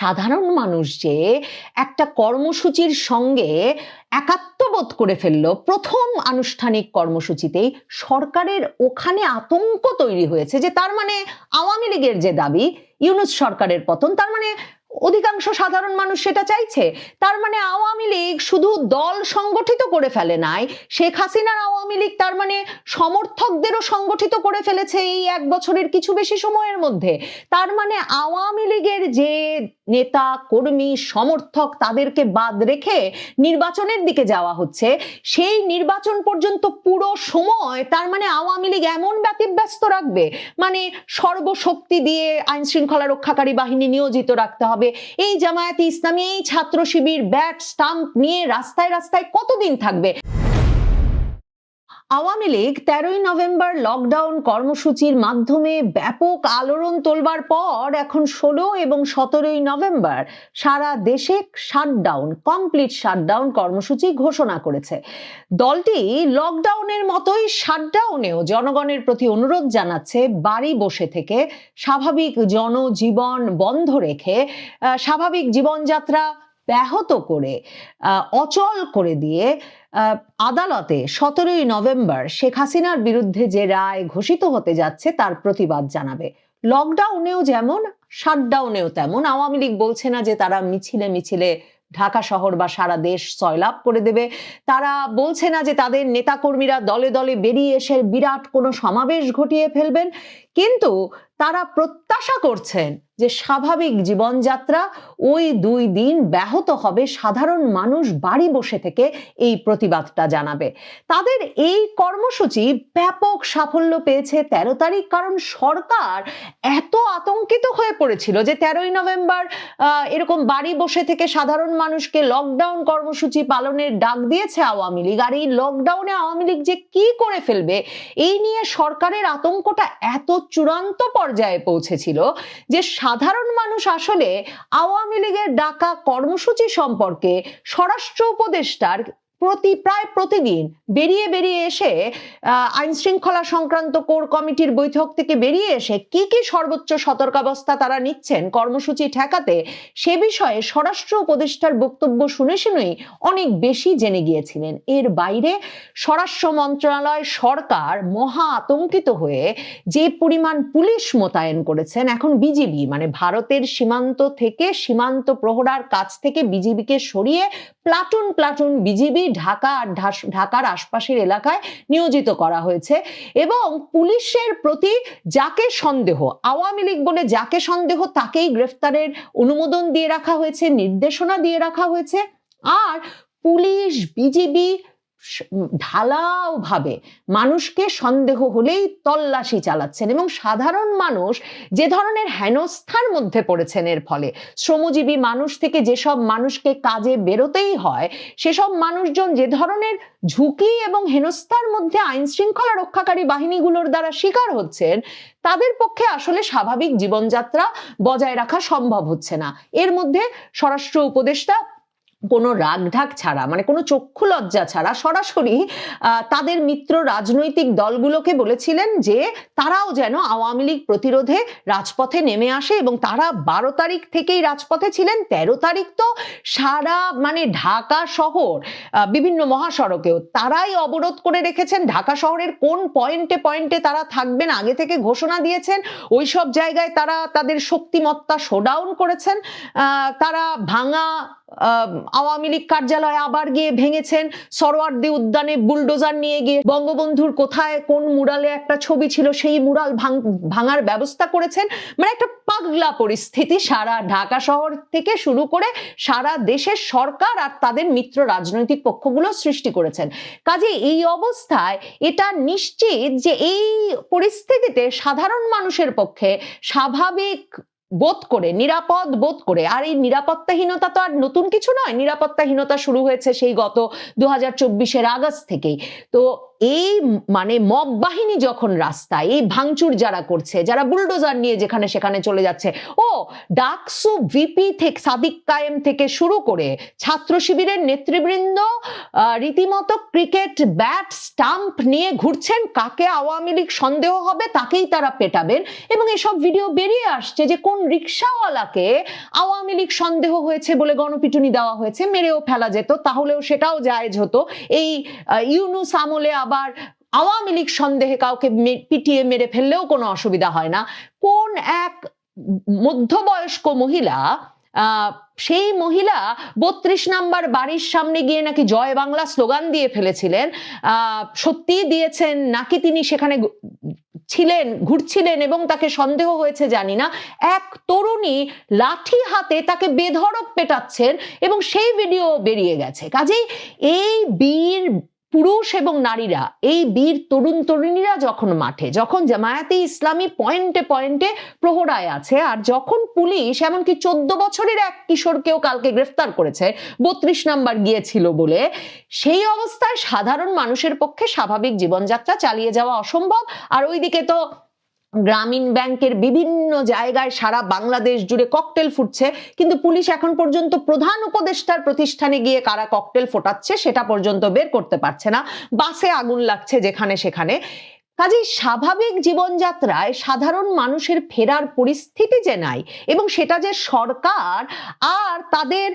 সাধারণ মানুষ যে একটা কর্মসূচির সঙ্গে একাত্মবোধ করে ফেলল, প্রথম আনুষ্ঠানিক কর্মসূচিতেই সরকারের ওখানে আতঙ্ক তৈরি হয়েছে যে তার মানে আওয়ামী লীগের যে দাবি, ইউনুস সরকারের পতন, তার মানে অধিকাংশ সাধারণ মানুষ সেটা চাইছে। তার মানে আওয়ামী লীগ শুধু দল সংগঠিত করে ফেলে নাই, শেখ হাসিনার আওয়ামী লীগ তার মানে সমর্থকদেরও সংগঠিত করে ফেলেছে এই এক বছরের কিছু বেশি সময়ের মধ্যে। তার মানে আওয়ামী লীগের যে নেতা, কর্মী, সমর্থক তাদেরকে বাদ রেখে নির্বাচনের দিকে যাওয়া হচ্ছে। সেই নির্বাচন পর্যন্ত পুরো সময় তার মানে আওয়ামী লীগ এমন ব্যতিব্যস্ত রাখবে? মানে সর্বশক্তি দিয়ে আইন শৃঙ্খলা রক্ষাকারী বাহিনী নিয়োজিত রাখতে হবে। এই জামায়াতে ইসলামী, এই ছাত্র শিবির, ব্যাট, স্টাম্প নিয়ে রাস্তায় রাস্তায় কতদিন থাকবে? আওয়ামী লীগ তেরোই নভেম্বর লকডাউন কর্মসূচির মাধ্যমে ব্যাপক আলোড়ন তোলবার পর এখন ষোলো এবং সতেরোই নভেম্বর সারা দেশে শাটডাউন কমপ্লিট শাটডাউন কর্মসূচি ঘোষণা করেছে। দলটি লকডাউনের মতোই শাটডাউনেও জনগণের প্রতি অনুরোধ জানাচ্ছে, বাড়ি বসে থেকে স্বাভাবিক জনজীবন বন্ধ রেখে স্বাভাবিক জীবনযাত্রা ব্যাহত করে অচল করে দিয়ে আদালতে সতেরোই নভেম্বর শেখ হাসিনার বিরুদ্ধে যে রায় ঘোষিত হতে যাচ্ছে, তার প্রতিবাদ জানাবে। লকডাউনেও যেমন শাটডাউনেও তেমন। আওয়ামী লীগ বলছে না যে তারা মিছিলে মিছিলে ঢাকা শহর বা সারা দেশ সয়লাভ করে দেবে। তারা বলছে না যে তাদের নেতাকর্মীরা দলে দলে বেরিয়ে এসে বিরাট কোনো সমাবেশ ঘটিয়ে ফেলবেন। কিন্তু তারা প্রত্যাশা করছেন যে স্বাভাবিক জীবনযাত্রা, ওই দুই দিন ব্যাহত হবে সাধারণ মানুষ বাড়ি বসে থেকে এই প্রতিবাদটা জানাবে। তাদের এই কর্মসূচি ব্যাপক সাফল্য পেয়েছে তেরো তারিখ, কারণ সরকার এত আতঙ্কিত হয়ে পড়েছিল যে তেরোই নভেম্বর এরকম বাড়ি বসে থেকে সাধারণ মানুষকে লকডাউন কর্মসূচি পালনের ডাক দিয়েছে আওয়ামী লীগ। আর এই লকডাউনে আওয়ামী লীগ যে কি করে ফেলবে, এই নিয়ে সরকারের আতঙ্কটা এত চূড়ান্ত পর্যায়ে পৌঁছেছিল যে সাধারণ মানুষ আসলে আওয়ামী লীগের ডাকা কর্মসূচি সম্পর্কে স্বরাষ্ট্র উপদেষ্টার প্রতি, প্রায় প্রতিদিন বেরিয়ে বেরিয়ে এসে আইন শৃঙ্খলা সংক্রান্ত কোর কমিটির বৈঠক থেকে বেরিয়ে এসে কি কি সর্বোচ্চ সতর্কাবস্থা তারা নিচ্ছেন, কর্মসূচি ঠেকাতে, সে বিষয়ে স্বরাষ্ট্র উপদেষ্টার বক্তব্য শুনে শুনেই অনেক বেশি জেনে গিয়েছিলেন। এর বাইরে স্বরাষ্ট্র মন্ত্রণালয় সরকার মহা আতঙ্কিত হয়ে যে পরিমাণ পুলিশ মোতায়েন করেছেন, এখন বিজিবি মানে ভারতের সীমান্ত থেকে সীমান্ত প্রহরার কাছ থেকে বিজিবিকে সরিয়ে প্লাটুন প্লাটুন বিজিবি ঢাকা আর ঢাকার আশপাশের এলাকায় নিয়োজিত করা হয়েছে এবং পুলিশের প্রতি যাকে সন্দেহ, আওয়ামী লীগ বলে যাকে সন্দেহ তাকেই গ্রেফতারের অনুমোদন দিয়ে রাখা হয়েছে, নির্দেশনা দিয়ে রাখা হয়েছে। আর পুলিশ, বিজিবি ঢালাও ভাবে মানুষকে সন্দেহ হলেই তল্লাশি চালাচ্ছেন এবং সাধারণ মানুষ যে ধরনের হেনস্থার মধ্যে পড়েছেন এর ফলে। শ্রমজীবী মানুষ থেকে যেসব মানুষকে কাজে বেরোতেই হয়, সেসব মানুষজন যে ধরনের ঝুঁকি এবং হেনস্থার মধ্যে আইন শৃঙ্খলা রক্ষাকারী বাহিনীগুলোর দ্বারা শিকার হচ্ছেন, তাদের পক্ষে আসলে স্বাভাবিক জীবনযাত্রা বজায় রাখা সম্ভব হচ্ছে না। এর মধ্যে স্বরাষ্ট্র উপদেষ্টা কোনো রাগঢাক ছাড়া মানে কোনো চক্ষু লজ্জা ছাড়া সরাসরি তাদের মিত্র রাজনৈতিক দলগুলোকে বলেছিলেন যে তারাও যেন আওয়ামী লীগ প্রতিরোধে রাজপথে নেমে আসে এবং তারা বারো তারিখ থেকেই রাজপথে ছিলেন, তেরো তারিখ তো সারা মানে ঢাকা শহর বিভিন্ন মহাসড়কেও তারাই অবরোধ করে রেখেছেন। ঢাকা শহরের কোন পয়েন্টে পয়েন্টে তারা থাকবেন, আগে থেকে ঘোষণা দিয়েছেন, ওই সব জায়গায় তারা তাদের শক্তিমত্তা শোডাউন করেছেন। তারা ভাঙা আওয়ামী লীগ কার্যালয় আবার গিয়ে ভেঙেছেন। সরোয়ার্দী উদ্যানে বুলডোজার নিয়ে গিয়ে বঙ্গবন্ধুর কোথায় কোন মুরালে একটা ছবি ছিল সেই মুরাল ভাঙ- ভাঙার ব্যবস্থা করেছেন। মানে একটা পাগলা পরিস্থিতি সারা ঢাকা শহর থেকে শুরু করে সারা দেশের সরকার আর তাদের মিত্র রাজনৈতিক পক্ষগুলো সৃষ্টি করেছেন। কাজে এই অবস্থায় এটা নিশ্চিত যে এই পরিস্থিতিতে সাধারণ মানুষের পক্ষে স্বাভাবিক বোধ করে, নিরাপদ বোধ করে। আর এই নিরাপত্তাহীনতা তো আর নতুন কিছু নয়। নিরাপত্তাহীনতা শুরু হয়েছে সেই গত দু হাজার আগস্ট থেকেই। তো এই মানে মব বাহিনী যখন রাস্তায়, এই ভাঙচুর যারা করছে, যারা বুলডোজার নিয়ে যেখানে সেখানে চলে যাচ্ছে, ও ডাকসু ভিপি থেকে, সাদিক কায়েম থেকে শুরু করে ছাত্র শিবিরের নেতৃবৃন্দ রীতিমতো ক্রিকেট ব্যাট স্টাম্প নিয়ে ঘুরছেন, কাকে আওয়ামী লীগ সন্দেহ হবে তাকেই তারা পেটাবেন এবং এসব ভিডিও বেরিয়ে আসছে যে কোন রিক্সাওয়ালাকে আওয়ামী লীগ সন্দেহ হয়েছে বলে গণপিটুনি দেওয়া হয়েছে, মেরেও ফেলা যেত, তাহলেও সেটাও জায়েজ হতো। এই ইউনুস আমলে আবার আওয়ামী লীগ সন্দেহে কাউকে পিটিয়ে মেরে ফেললেও কোনো অসুবিধা হয় না। কোন এক মধ্যবয়স্ক মহিলা সেই মহিলা বত্রিশ নাম্বার বাড়ির সামনে গিয়ে নাকি জয় বাংলা স্লোগান দিয়ে ফেলেছিলেন। আহ, সত্যিই দিয়েছেন নাকি তিনি সেখানে ছিলেন ঘুরছিলেন এবং তাকে সন্দেহ হয়েছে জানি না। এক তরুণী লাঠি হাতে তাকে বেধড়ক পেটাচ্ছেন এবং সেই ভিডিও বেরিয়ে গেছে। কাজেই এই বীর পুরুষ এবং নারীরা, এই বীর তরুণ তরুণীরা যখন মাঠে, যখন জামায়াতে ইসলামী পয়েন্টে পয়েন্টে প্রহরায় আছে, আর যখন পুলিশ, এমনকি চোদ্দ বছরের এক কিশোরকেও কালকে গ্রেফতার করেছে, বত্রিশ নাম্বার গিয়েছিল বলে, সেই অবস্থায় সাধারণ মানুষের পক্ষে স্বাভাবিক জীবনযাত্রা চালিয়ে যাওয়া অসম্ভব। আর ওইদিকে তো গ্রামীণ ব্যাংকের বিভিন্ন জায়গায় সারা বাংলাদেশ জুড়ে ককটেল ফুটছে, কিন্তু পুলিশ এখন পর্যন্ত প্রধান উপদেষ্টার প্রতিষ্ঠানে গিয়ে কারা ককটেল ফোটাচ্ছে সেটা পর্যন্ত বের করতে পারছে না। বাসে আগুন লাগছে যেখানে সেখানে। কাজেই স্বাভাবিক জীবনযাত্রায় সাধারণ মানুষের ফেরার পরিস্থিতি যে নাই, এবং সেটা যে সরকার আর তাদের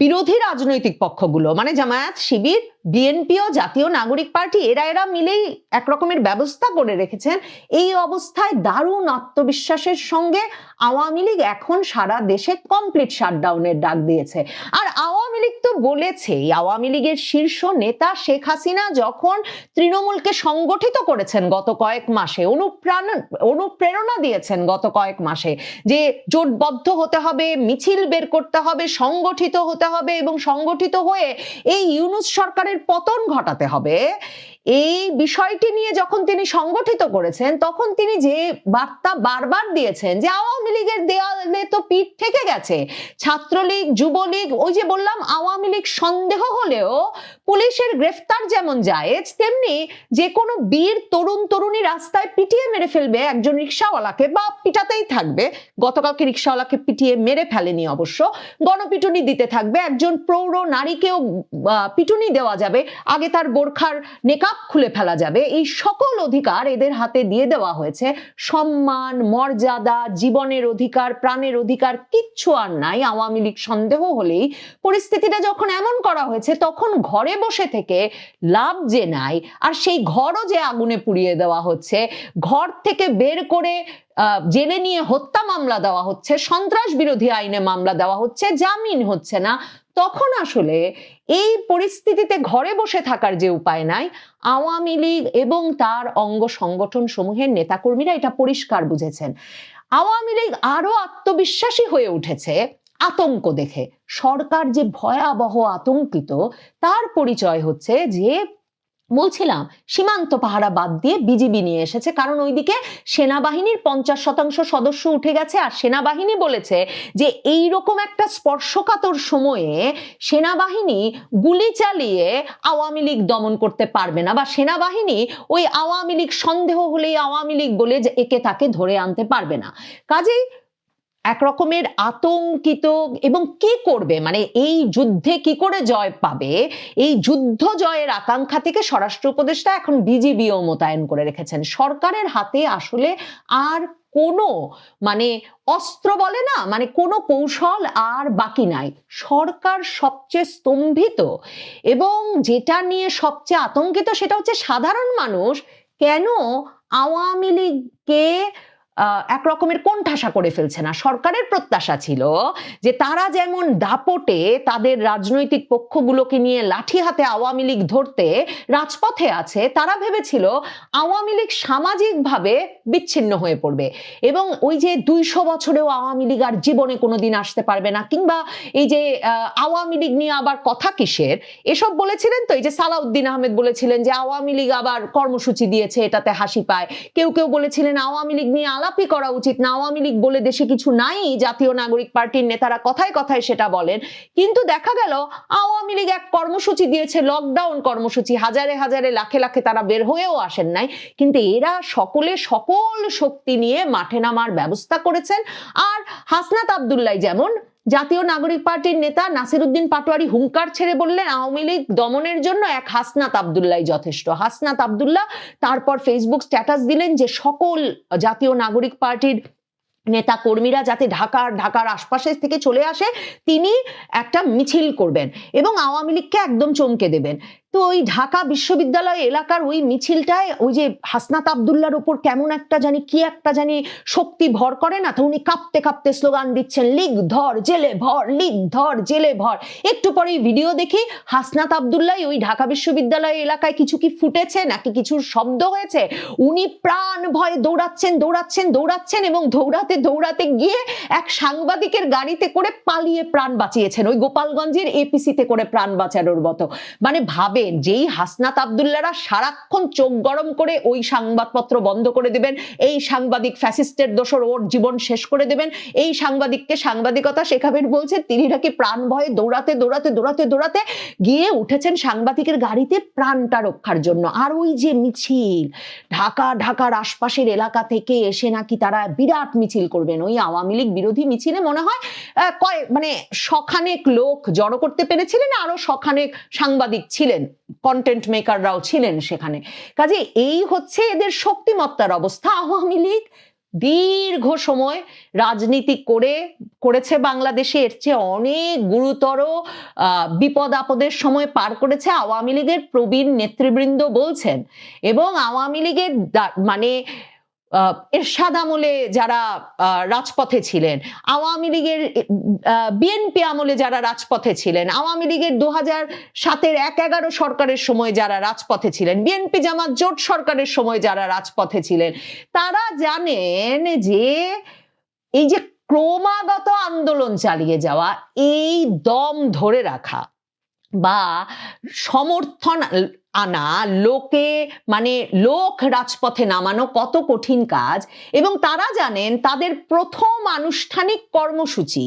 বিরোধী রাজনৈতিক পক্ষগুলো মানে জামায়াত, শিবির বিএনপি ও জাতীয় নাগরিক পার্টি, এরা এরা মিলেই একরকমের ব্যবস্থা করে রেখেছেন। এই অবস্থায় দারুণ আত্মবিশ্বাসের সঙ্গে আওয়ামী লীগ এখন সারা দেশে কমপ্লিট শাটডাউনের ডাক দিয়েছে। আর আওয়ামী লীগ তো বলেছেই আওয়ামী লীগের শীর্ষ নেতা শেখ হাসিনা যখন তৃণমূলকে সংগঠিত করেছেন গত কয়েক মাসে, অনুপ্রাণ, অনুপ্রেরণা দিয়েছেন গত কয়েক মাসে, যে জোটবদ্ধ হতে হবে, মিছিল বের করতে হবে, সংগঠিত হতে হবে এবং সংগঠিত হয়ে এই ইউনুস সরকারের পতন ঘটাতে হবে। এই বিষয়টি নিয়ে যখন তিনি সংগঠিত করেছেন, তখন তিনি যে বার্তা বারবার দিয়েছেন যে আওয়ামী লীগের দেয়ালে তো পিঠ থেকে গেছে, ছাত্রলীগ, যুবলীগ, ওই যে বললাম আওয়ামী লীগ সন্দেহ হলেও পুলিশের গ্রেফতার যেমন জায়েজ, তেমনি যে কোনো বীর, তরুণ, তরুণী রাস্তায় পিটিয়ে মেরে ফেলবে, একজন রিক্সাওয়ালাকে বা পিটাতেই থাকবে। গতকালকে রিক্সাওয়ালাকে পিটিয়ে মেরে ফেলেনি অবশ্য, গণপিটুনি দিতে থাকবে, একজন প্রৌঢ় নারীকেও পিটুনি দেওয়া যাবে। আগে তার বোরখার নেকাব খুলে ফেলা যাবে। এই সকল অধিকার এদের হাতে দিয়ে দেওয়া হয়েছে। সম্মান, মর্যাদা, জীবনের অধিকার, প্রাণের অধিকার কিচ্ছু আর নাই। আওয়ামী লীগ সন্দেহ হলেই পরিস্থিতিটা যখন এমন করা হয়েছে, তখন ঘরে বসে থেকে লাভ যে নাই, আর সেই ঘরও যে আগুনে পুড়িয়ে দেওয়া হচ্ছে, ঘর থেকে বের করে জেলে নিয়ে হত্যা মামলা দেওয়া হচ্ছে, সন্ত্রাস বিরোধী আইনে মামলা দেওয়া হচ্ছে, জামিন হচ্ছে না। তখন আসলে এই পরিস্থিতিতে ঘরে বসে থাকার যে উপায় নাই, আওয়ামী লীগ এবং তার অঙ্গ সংগঠন সমূহের নেতাকর্মীরা এটা পরিষ্কার বুঝেছেন। আওয়ামী লীগ আরও আত্মবিশ্বাসী হয়ে উঠেছে আতঙ্ক দেখে। সরকার যে ভয়াবহ আতঙ্কিত, তার পরিচয় হচ্ছে যে বলছিলাম, সীমান্ত পাহারা বাদ দিয়ে বিজিবি নিয়ে এসেছে। কারণ ওইদিকে সেনাবাহিনীর পঞ্চাশ শতাংশ সদস্য উঠে গেছে আর সেনাবাহিনী বলেছে যে এই রকম একটা স্পর্শকাতর সময়ে সেনাবাহিনী গুলি চালিয়ে আওয়ামী লীগ দমন করতে পারবে না বা সেনাবাহিনী ওই আওয়ামী লীগ সন্দেহ হলেই আওয়ামী লীগ বলে যে একে তাকে ধরে আনতে পারবে না। কাজেই এক রকমের আতঙ্কিত এবং কি করবে? মানে এই যুদ্ধে কি করে জয় পাবে? এই যুদ্ধ জয়ের আকাঙ্ক্ষা থেকে স্বরাষ্ট্র উপদেষ্টা এখন বিজিবিও মোতায়েন করে রেখেছেন। সরকারের হাতে আসলে আর কোনো মানে অস্ত্র বলে না মানে কোনো কৌশল আর বাকি নাই। সরকার সবচেয়ে স্তম্ভিত এবং যেটা নিয়ে সবচেয়ে আতঙ্কিত সেটা হচ্ছে সাধারণ মানুষ। কেন আওয়ামী লীগকে এক রকমের কোণঠাসা করে ফেলছে না। সরকারের প্রত্যাশা ছিল যে তারা যেমন দাপটে তাদের রাজনৈতিক পক্ষগুলোকে নিয়ে লাঠি হাতে আওয়ামী লীগ ধরতে রাজপথে আছে, তারা ভেবেছিল আওয়ামী লীগ সামাজিকভাবে বিচ্ছিন্ন হয়ে পড়বে এবং ওই যে দুইশো বছরেও আওয়ামী লীগ আর জীবনে কোনোদিন আসতে পারবে না, কিংবা এই যে আওয়ামী লীগ নিয়ে আবার কথা কিসের? এসব বলেছিলেন তো? এই যে সালাউদ্দিন আহমেদ বলেছিলেন যে আওয়ামী লীগ আবার কর্মসূচি দিয়েছে, এটাতে হাসি পায়। কেউ কেউ বলেছিলেন আওয়ামী লীগ নিয়ে আলাপই করা উচিত না। আওয়ামী লীগ বলে দেশে কিছু নাই, জাতীয় নাগরিক পার্টির নেতারা কথায় কথায় সেটা বলেন। কিন্তু দেখা গেল, আওয়ামী লীগ এক কর্মসূচি দিয়েছে লকডাউন কর্মসূচি। হাজারে হাজারে, লাখে লাখে তারা বের হয়েও আসেন নাই। কিন্তু এরা সকলে সকল শক্তি নিয়ে মাঠে নামার ব্যবস্থা করেছেন। আর হাসনাত আবদুল্লাই যেমন জাতীয় নাগরিক পার্টির নেতা নাসিরুদ্দিন পাটোয়ারি হুঙ্কার ছেড়ে বললেন আওয়ামী লীগ দমনের জন্য এক হাসনাত আবদুল্লাহ যথেষ্ট। হাসনাত আবদুল্লাহ তারপর ফেসবুক স্ট্যাটাস দিলেন যে সকল জাতীয় নাগরিক পার্টির নেতা কর্মীরা যাতে ঢাকার ঢাকার আশপাশের থেকে চলে আসে, তিনি একটা মিছিল করবেন এবং আওয়ামী লীগকে একদম চমকে দেবেন। তো ওই ঢাকা বিশ্ববিদ্যালয় এলাকার ওই মিছিলটায় ওই যে হাসনাত আবদুল্লার উপর কেমন একটা জানি কি একটা জানি শক্তি ভর করে না, তো উনি কাঁপতে কাঁপতে স্লোগান দিচ্ছেন, লিগ ধর, জেলে ভর, লিগ ধর, জেলে ভর। একটু পরেই ভিডিও দেখি হাসনাত আবদুল্লাহ ওই ঢাকা বিশ্ববিদ্যালয় এলাকায় কিছু কি ফুটেছে, নাকি কিছু শব্দ হয়েছে? উনি প্রাণ ভয়ে দৌড়াচ্ছেন দৌড়াচ্ছেন দৌড়াচ্ছেন এবং দৌড়াতে দৌড়াতে গিয়ে এক সাংবাদিকের গাড়িতে করে পালিয়ে প্রাণ বাঁচিয়েছেন। ওই গোপালগঞ্জের এপিসিতে করে প্রাণ বাঁচানোর মতো। মানে ভাবেন যেই হাসনাত আবদুল্লারা সারাক্ষণ চোখ গরম করে ওই সংবাদপত্র বন্ধ করে দেবেন, এই সাংবাদিক ফ্যাসিস্টের দোষর ওর জীবন শেষ করে দেবেন, এই সাংবাদিককে সাংবাদিকতা শেখাবেন বলছে, তিনি নাকি প্রাণ ভয়ে দৌড়াতে দৌড়াতে দৌড়াতে দৌড়াতে গিয়ে উঠেছেন সাংবাদিকের গাড়িতে প্রাণটা রক্ষার জন্য। আর ওই যে মিছিল, ঢাকা, ঢাকার আশপাশের এলাকা থেকে এসে নাকি তারা বিরাট মিছিল করবেন। ওই আওয়ামী লীগ বিরোধী মিছিলে মনে হয় কয় মানে শখানেক লোক জড়ো করতে পেরেছিলেন, আরও শখানেক সাংবাদিক ছিলেন। কন্টেন্ট মেকাররাও ছিলেন সেখানে। কাজে এই হচ্ছে এদের শক্তিমত্তার অবস্থা। আওয়ামী লীগ দীর্ঘ সময় রাজনীতি করে, করেছে বাংলাদেশে। এর চেয়ে অনেক গুরুতর বিপদ আপদের সময় পার করেছে আওয়ামী লীগের প্রবীণ নেতৃবৃন্দ বলছেন। এবং আওয়ামী লীগের মানে এরশাদ আমলে যারা রাজপথে ছিলেন, আওয়ামী লীগের বিএনপি আমলে যারা রাজপথে ছিলেন, আওয়ামী লীগের দু হাজার সাতের এক এগারো সরকারের সময় যারা রাজপথে ছিলেন, বিএনপি জামাত জোট সরকারের সময় যারা রাজপথে ছিলেন, তারা জানেন যে এই যে ক্রমাগত আন্দোলন চালিয়ে যাওয়া, এই দম ধরে রাখা বা সমর্থন আনা, লোকে মানে লোক রাজপথে নামানো কত কঠিন কাজ এবং তারা জানেন তাদের প্রথম আনুষ্ঠানিক কর্মসূচি।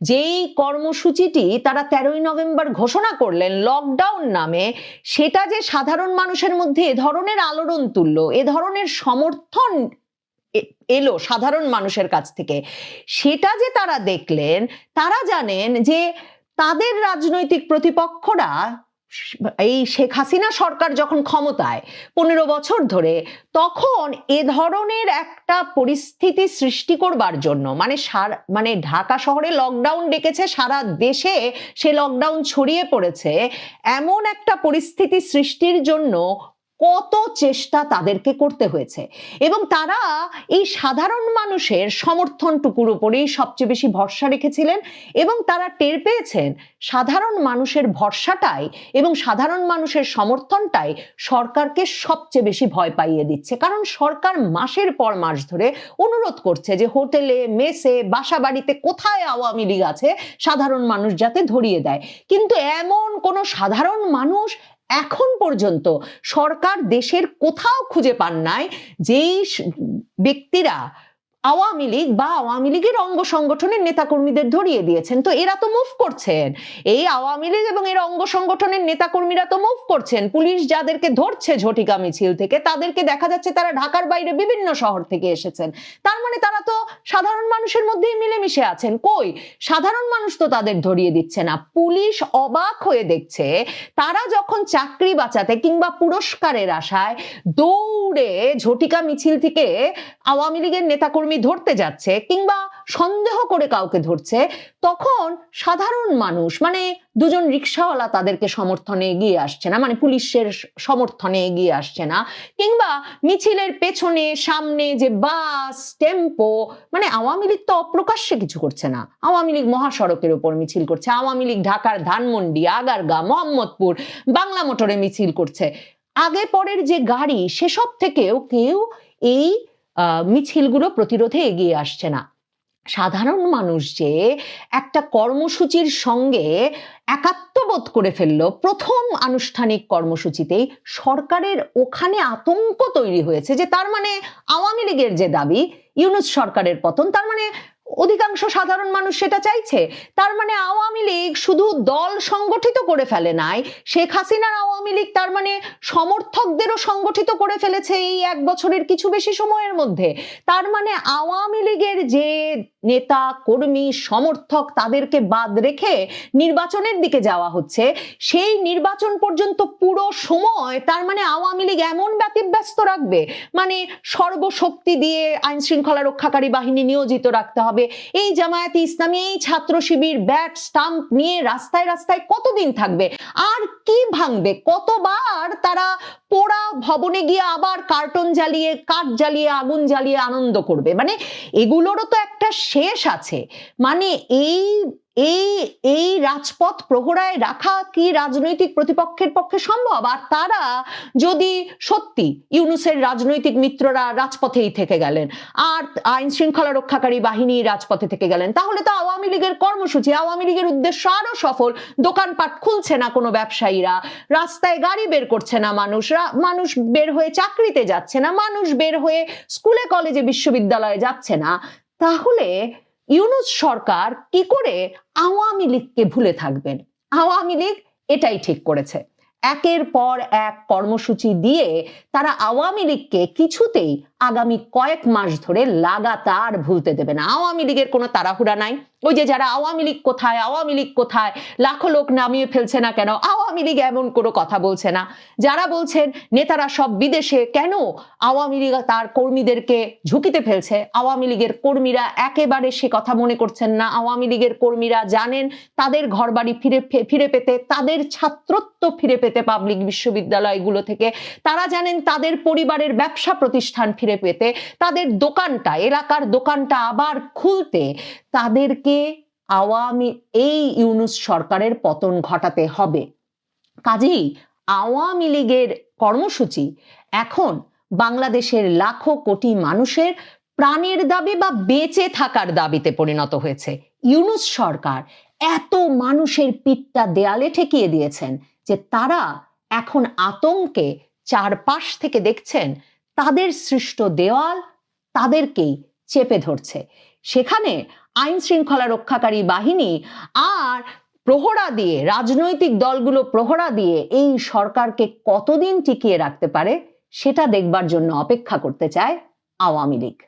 যেই কর্মসূচিটি তারা তেরোই নভেম্বর ঘোষণা করলেন লকডাউন নামে, সেটা যে সাধারণ মানুষের মধ্যে এ ধরনের আলোড়ন তুলল, এ ধরনের সমর্থন এলো সাধারণ মানুষের কাছ থেকে, সেটা যে তারা দেখলেন, তারা জানেন যে তাদের রাজনৈতিক প্রতিপক্ষরা এই শেখ হাসিনা সরকার যখন ক্ষমতায় পনেরো বছর ধরে, তখন এ ধরনের একটা পরিস্থিতি সৃষ্টি করবার জন্য মানে মানে ঢাকা শহরে লকডাউন ডেকেছে, সারা দেশে সে লকডাউন ছড়িয়ে পড়েছে, এমন একটা পরিস্থিতি সৃষ্টির জন্য কত চেষ্টা তাদেরকে করতে হয়েছে। এবং তারা এই সাধারণ মানুষের সমর্থনটুকুর উপরেই সবচেয়ে বেশি ভরসা রেখেছিলেন এবং তারা টের পেয়েছেন সাধারণ মানুষের ভরসাটাই এবং সাধারণ মানুষের সমর্থনটাই সরকারকে সবচেয়ে বেশি ভয় পাইয়ে দিচ্ছে। কারণ সরকার মাসের পর মাস ধরে অনুরোধ করছে যে হোটেলে, মেসে বাসা বাড়িতে কোথায় আওয়ামী লীগ আছে, সাধারণ মানুষ যাতে ধরিয়ে দেয়। কিন্তু এমন কোনো সাধারণ মানুষ এখন পর্যন্ত সরকার দেশের কোথাও খুঁজে পান নাই যেই ব্যক্তিরা আওয়ামী লীগ বা আওয়ামী লীগের অঙ্গ সংগঠনের নেতাকর্মীদের ধরিয়ে দিয়েছেন। তো এরা তো মুভ করছেন। এই আওয়ামী লীগ এবং এর অঙ্গ সংগঠনের নেতাকর্মীরা তো মুভ করছেন। পুলিশ যাদেরকে ধরছে ঝটিকা মিছিল থেকে, তাদেরকে দেখা যাচ্ছে তারা ঢাকার বাইরে বিভিন্ন শহর থেকে এসেছেন। তার মানে তারা তো সাধারণ মানুষের মধ্যেই মিলেমিশে আছেন। কই? সাধারণ মানুষ তো তাদের ধরিয়ে দিচ্ছে না। পুলিশ অবাক হয়ে দেখছে, তারা যখন চাকরি বাঁচাতে কিংবা পুরস্কারের আশায় দৌড়ে ঝটিকা মিছিল থেকে আওয়ামী লীগের নেতাকর্মী ধরতে যাচ্ছে কিংবা সন্দেহ করে কাউকে ধরছে, তখন সাধারণ মানুষ মানে দুজন রিক্সাওয়ালা তাদেরকে সমর্থনে এগিয়ে আসছে না মানে পুলিশের সমর্থনে এগিয়ে আসছে না, কিংবা মিছিলের পেছনে, সামনে যে বাস, টেম্পো মানে আওয়ামী লীগ তো অপ্রকাশ্যে কিছু করছে না। আওয়ামী লীগ মহাসড়কের উপর মিছিল করছে, আওয়ামী লীগ ঢাকার ধানমন্ডি, আগারগা, মোহাম্মদপুর, বাংলা মোটরে মিছিল করছে। আগে পরের যে গাড়ি, সেসব থেকেও কেউ এই মিছিলগুলো প্রতিরোধে এগিয়ে আসছে না। সাধারণ মানুষ যে একটা কর্মসূচির সঙ্গে একাত্মবোধ করে ফেলল, প্রথম আনুষ্ঠানিক কর্মসূচিতেই সরকারের ওখানে আতঙ্ক তৈরি হয়েছে যে তার মানে আওয়ামী লীগের যে দাবি, ইউনুস সরকারের পতন, তার মানে অধিকাংশ সাধারণ মানুষ সেটা চাইছে। তার মানে আওয়ামী লীগ শুধু দল সংগঠিত করে ফেলে নাই, শেখ হাসিনার আওয়ামী লীগ তার মানে সমর্থকদেরও সংগঠিত করে ফেলেছে এই এক বছরের কিছু বেশি সময়ের মধ্যে। তার মানে আওয়ামী লীগের যে নেতা, কর্মী, সমর্থক তাদেরকে বাদ রেখে নির্বাচনের দিকে যাওয়া হচ্ছে, সেই নির্বাচন পর্যন্ত পুরো সময় তার মানে আওয়ামী লীগ এমন ব্যতিব্যস্ত রাখবে? মানে সর্বশক্তি দিয়ে আইন শৃঙ্খলা রক্ষাকারী বাহিনী নিয়োজিত রাখতে হবে এই জামায়াতে ইসলামী, এই ছাত্র শিবির, ব্যাট, স্টাম্প নিয়ে রাস্তায় রাস্তায় কতদিন থাকবে? আর কি ভাঙবে? কতবার তারা পোড়া ভবনে গিয়ে আবার কার্টন জ্বালিয়ে, কাঠ জ্বালিয়ে, আগুন জ্বালিয়ে আনন্দ করবে? মানে এগুলোরও তো একটা শেষ আছে। মানে এই এই এই রাজপথ প্রহরায় রাখা কি রাজনৈতিক প্রতিপক্ষের পক্ষে সম্ভব? আর তারা যদি সত্যি ইউনুসের রাজনৈতিক মিত্ররা রাজপথেই থেকে গেলেন, আর আইন শৃঙ্খলা রক্ষাকারী বাহিনী রাজপথে থেকে গেলেন, তাহলে তো আওয়ামী লীগের কর্মসূচি, আওয়ামী লীগের উদ্দেশ্য আরও সফল। দোকানপাট খুলছে না কোনো ব্যবসায়ীরা, রাস্তায় গাড়ি বের করছে না মানুষ, রা- মানুষ বের হয়ে চাকরিতে যাচ্ছে না, মানুষ বের হয়ে স্কুলে, কলেজে, বিশ্ববিদ্যালয়ে যাচ্ছে না। তাহলে ইউনুস সরকার কি করে আওয়ামী লীগকে ভুলে থাকবেন? আওয়ামী লীগ এটাই ঠিক করেছে। একের পর এক কর্মসূচি দিয়ে তারা আওয়ামী লীগকে কিছুতেই আগামী কয়েক মাস ধরে লাগাতার ভুলতে দেবে না। আওয়ামী লীগের কোনো তাড়াহুড়া নাই। ওই যে যারা আওয়ামী লীগ কোথায়, আওয়ামী লীগ কোথায়, লাখো লোক নামিয়ে ফেলছে না কেন, আওয়ামী লীগ এমন কোনো কথা বলছে না। যারা বলছেন, নেতারা সব বিদেশে কেন আওয়ামী লীগ তার কর্মীদেরকে ঝুঁকিতে ফেলছে? আওয়ামী লীগের কর্মীরা একেবারে সে কথা মনে করছেন না। আওয়ামী লীগের কর্মীরা জানেন, তাদের ঘরবাড়ি ফিরে ফিরে পেতে, তাদের ছাত্রত্ব ফিরে পেতে পাবলিক বিশ্ববিদ্যালয়গুলো থেকে। তারা জানেন, তাদের পরিবারের ব্যবসা প্রতিষ্ঠান ফিরে পেতে তাদের দোকানটা, এলাকার দোকানটা আবার খুলতে তাদেরকে আওয়ামী, এই ইউনুস সরকারের পতন ঘটাতে হবে। কাজেই আওয়ামী লীগের কর্মসূচি এখন বাংলাদেশের লাখো কোটি মানুষের প্রাণের দাবি বা বেঁচে থাকার দাবিতে পরিণত হয়েছে। ইউনুস সরকার এত মানুষের পিঠটা দেয়ালে ঠেকিয়ে দিয়েছেন যে তারা এখন আতঙ্কে চারপাশ থেকে দেখছেন তাদের সৃষ্ট দেওয়াল তাদেরকেই চেপে ধরছে। সেখানে আইন শৃঙ্খলা রক্ষাকারী বাহিনী আর প্রহরা দিয়ে, রাজনৈতিক দলগুলো প্রহরা দিয়ে এই সরকারকে কতদিন টিকিয়ে রাখতে পারে, সেটা দেখবার জন্য অপেক্ষা করতে চায় আওয়ামী লীগ।